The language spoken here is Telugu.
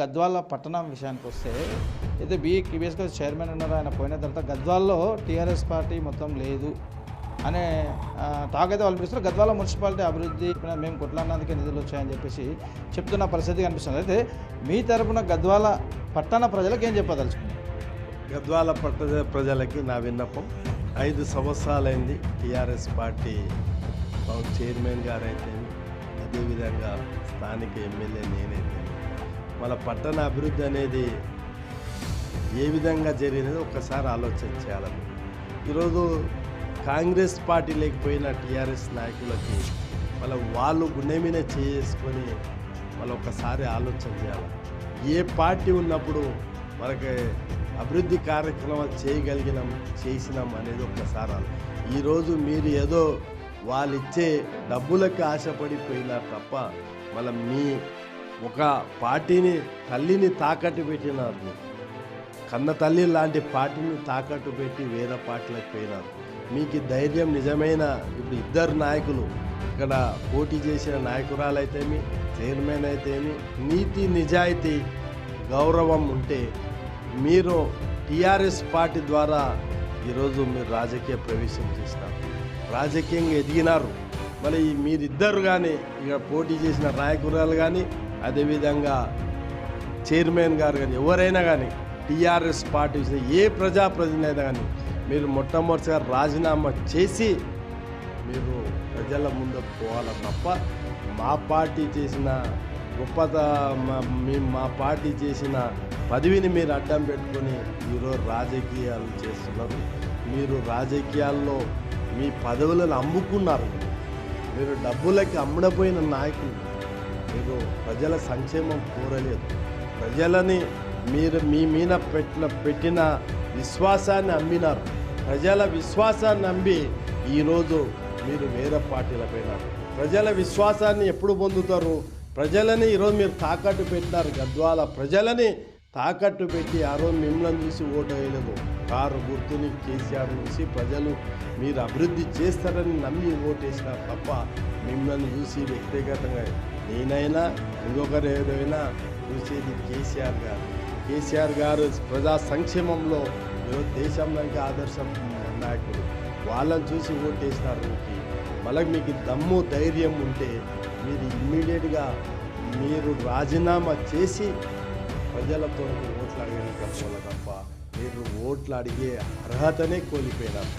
గద్వాల పట్టణం విషయానికి వస్తే అయితే బీ బేసిక్గా చైర్మన్ ఉన్నారు ఆయన పోయిన తర్వాత గద్వాల్లో టీఆర్ఎస్ పార్టీ మొత్తం లేదు అనే టాక్ అయితే వాళ్ళు పిలుస్తారు గద్వాల మున్సిపాలిటీ అభివృద్ధి మేము కొట్లాడినందుకే నిధులు వచ్చాయని చెప్పేసి చెప్తున్న పరిస్థితి కనిపిస్తుంది. అయితే మీ తరపున గద్వాల పట్టణ ప్రజలకు ఏం చెప్పదలుచుకున్నారు? గద్వాల పట్టణ ప్రజలకి నా విన్నపం ఐదు సంవత్సరాలైంది టీఆర్ఎస్ పార్టీ చైర్మన్ గారు అయితే అదేవిధంగా స్థానిక ఎమ్మెల్యే నేనైతే మన పట్టణ అభివృద్ధి అనేది ఏ విధంగా జరిగినది ఒక్కసారి ఆలోచన చేయాలని. ఈరోజు కాంగ్రెస్ పార్టీ లేకపోయిన టీఆర్ఎస్ నాయకులకి మళ్ళీ వాళ్ళు గుండె మీద చేసుకొని మళ్ళీ ఒకసారి ఆలోచన చేయాలి. ఏ పార్టీ ఉన్నప్పుడు మనకి అభివృద్ధి కార్యక్రమాలు చేయగలిగినాం చేసినాం అనేది ఒకసారి ఈరోజు మీరు ఏదో వాళ్ళు ఇచ్చే డబ్బులకు ఆశపడిపోయినారు తప్ప మళ్ళీ మీ ఒక పార్టీని తల్లిని తాకట్టు పెట్టినారు. కన్న తల్లి లాంటి పార్టీని తాకట్టు పెట్టి వేరే పార్టీలకు పోయినారు. మీకు ధైర్యం నిజమైన ఇప్పుడు ఇద్దరు నాయకులు ఇక్కడ పోటీ చేసిన నాయకురాలు అయితేమి చైర్మన్ అయితేమి నీతి నిజాయితీ గౌరవం ఉంటే మీరు టీఆర్ఎస్ పార్టీ ద్వారా ఈరోజు మీరు రాజకీయ ప్రవేశం చేసినారు రాజకీయంగా ఎదిగినారు. మరి మీరిద్దరు కానీ ఇక పోటీ చేసిన రాయకురాలు కానీ అదేవిధంగా చైర్మన్ గారు కానీ ఎవరైనా కానీ టీఆర్ఎస్ పార్టీ ఏ ప్రజాప్రతినిధి అయినా కానీ మీరు మొట్టమొదటిగా రాజీనామా చేసి మీరు ప్రజల ముందు పోవాలి తప్ప మా పార్టీ చేసిన గొప్పత మేము మా పార్టీ చేసిన పదవిని మీరు అడ్డం పెట్టుకొని ఈరోజు రాజకీయాలు చేస్తున్నారు. మీరు రాజకీయాల్లో మీ పదవులను అమ్ముకున్నారు. మీరు డబ్బులకి అమ్ముడపోయిన నాయకులు. మీరు ప్రజల సంక్షేమం కోరలేదు. ప్రజలని మీరు మీ మీద పెట్టిన పెట్టిన విశ్వాసాన్ని అమ్మినారు. ప్రజల విశ్వాసాన్ని నమ్మి ఈరోజు మీరు వేరే పార్టీల పోయినారు ప్రజల విశ్వాసాన్ని ఎప్పుడు పొందుతారు? ప్రజలని ఈరోజు మీరు తాకట్టు పెట్టినారు గద్వాల ప్రజలని. తాకట్టు పెట్టి ఆ రోజు మిమ్మల్ని చూసి ఓటు వేయలేదు కారు గుర్తుని కేసీఆర్ చూసి ప్రజలు మీరు అభివృద్ధి చేస్తారని నమ్మి ఓటేసినారు తప్ప మిమ్మల్ని చూసి వ్యక్తిగతంగా నేనైనా ఇంకొకరు ఏదైనా చూసేది కేసీఆర్ గారు. కేసీఆర్ గారు ప్రజా సంక్షేమంలో ఈరోజు దేశంలోకి ఆదర్శ నాయకుడు. వాళ్ళని చూసి ఓటేసినారు మీకు మళ్ళీ మీకు దమ్ము ధైర్యం ఉంటే మీరు ఇమ్మీడియట్గా మీరు రాజీనామా చేసి ప్రజలతో ఓట్లు అడగని తప్ప మీరు ఓట్లు అడిగే అర్హతనే కోల్పోయినారు